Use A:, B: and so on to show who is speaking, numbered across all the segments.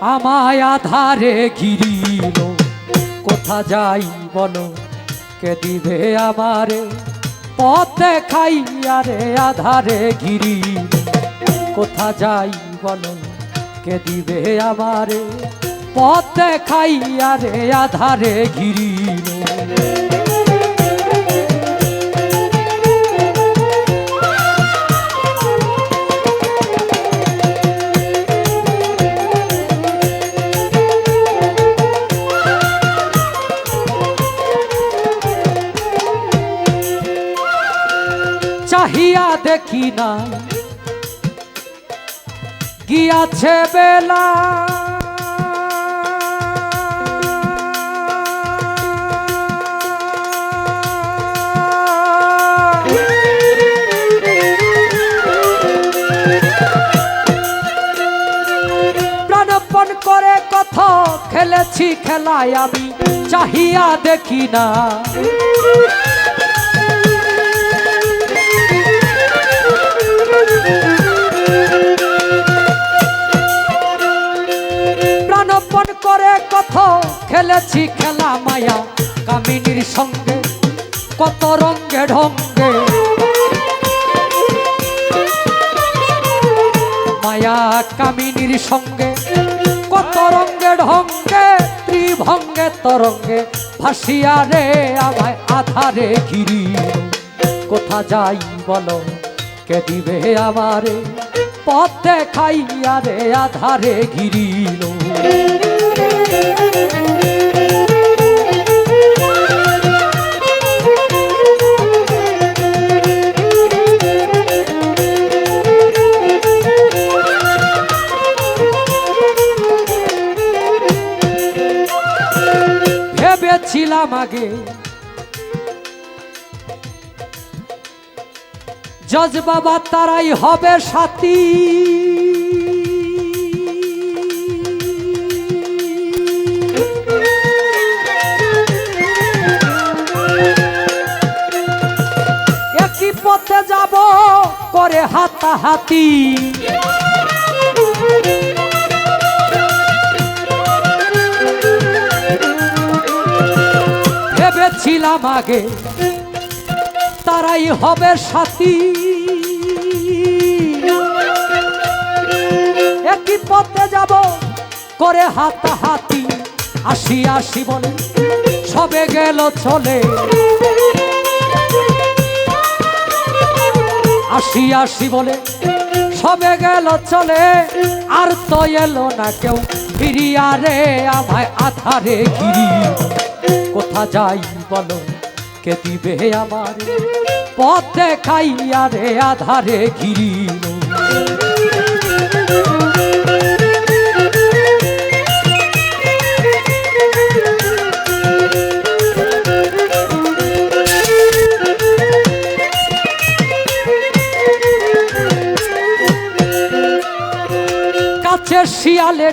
A: আমায় আধারে ঘিরিল। কোথা যাই বলো, কে দিবে আমারে? পথ দেখাইয়া রে আধারে ঘিরিল। কোথা যাই বলো, কে দিবে আমারে? পথ দেখাইয়া রে আধারে ঘিরিল। চাহিয়া দেখি না। গিয়াছে বেলা। প্রাণপণ করে কত খেলেছি খেলায় আমি চাহিয়া দেখি না। খেলেছি খেলা মায়া, কামিনীর সঙ্গে, কত রঙ্গে ঢঙ্গে। মায়া, কামিনীর সঙ্গে, কত রঙ্গে ঢঙ্গে, ত্রিভঙ্গে তরঙ্গে, ভাসিয়া রে আমায় আধারে ঘিরি। কোথা যাই বলো, কে দিবে আমারে? পথ দেখাইয়া রে আধারে ঘিরিল। ভেবেছিলাম আগে জজ বাবা তারাই হবে সাথী। হাতাহাতি। ভেবেছিলাম আগে তারাই হবে সাথী। একই পথে যাব করে হাতাহাতি। আসি আসি বলে সবে গেল চলে। আসি আসি বলে, সবে গেল চলে, আর তো এলো না কেউ। ফিরিয়া রে আমায় আধারে গিরি কোথা যাই বলো, কে দিবে আমার? পথ দেখাইয়া রে আধারে ঘিরিল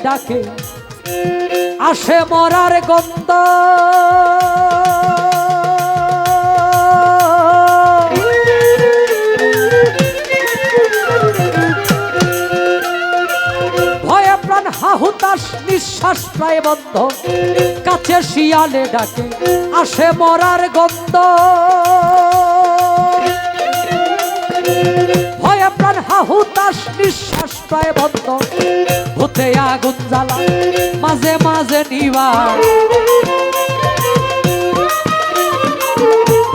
A: ডাকে, আসে মরার গন্ধ। ভয়ে প্রাণ হাহুতাস নিঃশ্বাস প্রায় বন্ধ। কাছে শিয়ালে ডাকে, আসে মরার গন্ধ। ভয়ে প্রাণ হাহুতাস নিঃশ্বাস প্রায় বন্ধ। ভূতে আগুন জ্বালা, মাঝে মাঝে নিবা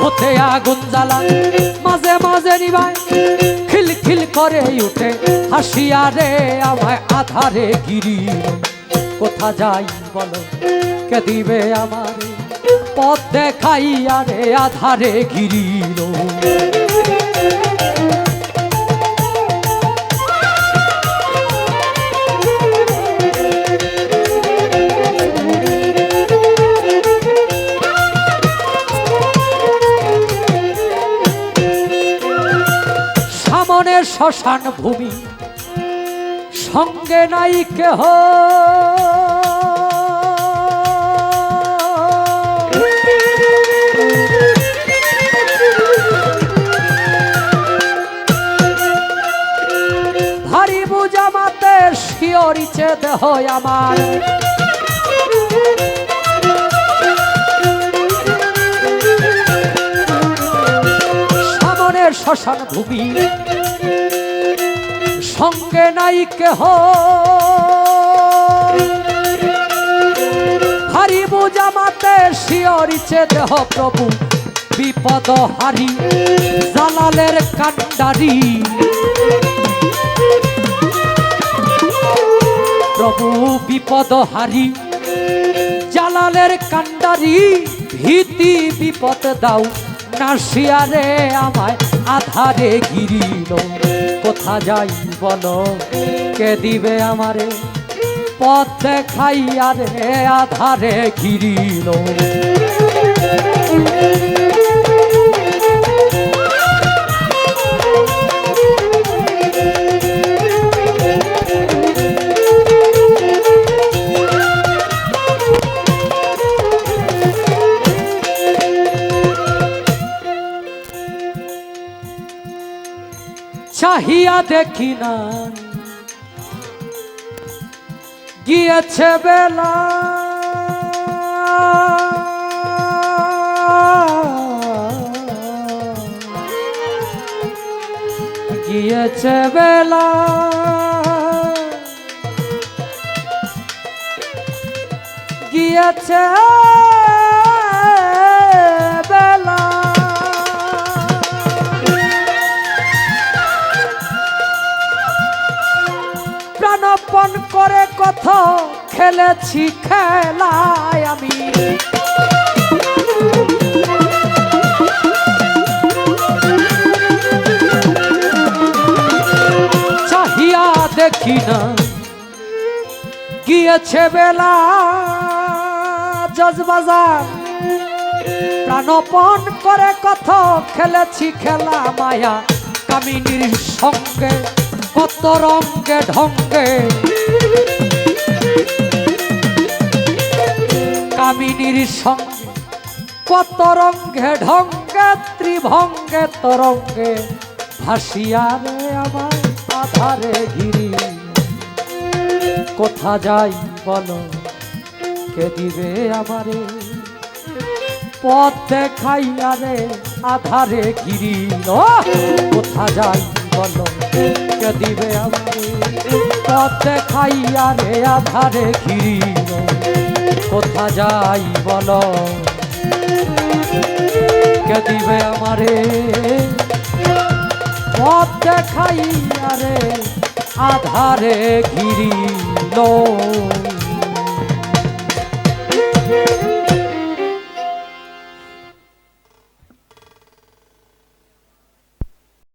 A: ভূতে আগুন জ্বালা, মাঝে মাঝে নিবায় খিল খিল করে উঠে হাসিয়া রে আমায় আধারে গিরি কোথা যাই বলো, কে দিবে আমারে? পথ দেখাইয়া রে আধারে গিরিল শ্মশান ভূমি। সঙ্গে নাই কেহ। ভারী বুঝা মাতে শিয়রিছে দেহ আমার। শ্মশান ভূমি। সঙ্গে নাই কেহ। হারি বুঝামাতে শিয়রিছে দেহ প্রভু, বিপদ হারি জালালের কান্ডারি প্রভু, বিপদ হারি জালালের কান্ডারি ভীতি বিপদ দাও, নাসিয়ারে আমায় আধারে গিরিল কোথা যাই বলো? কে দিবে আমারে? পথ দেখাইয়া রে আধারে ঘিরিল। চাহিয়া দেখি না গিয়েছে বেলা। গিয়েছে বেলা। গিয়েছে খেলেছি, খেলায় আমি। চাহিয়া দেখি না, গিয়েছে বেলা জজবাজার। প্রাণপণ করে কত খেলেছি, খেলা মায়া। কামিনীর সঙ্গে, কত রঙ্গে ঢঙ্গে। কামিনীর সঙ্গে। কত রঙ্গে ঢঙ্গে, ত্রিভঙ্গে, তরঙ্গে ভাসিয়া রে আমার আধারে ঘিরি। কোথা যাই বলো, কে দিবে আমারে? পথ দেখাইয়া রে আধারে ঘিরি। কোথা যাই বলো, কে দিবে আমারে? পথ দেখাইয়া রে আধারে ঘিরি। কোথা যাই বল? কে দিবে আমারে? পথ দেখাই আরে আধারে ঘিরিল।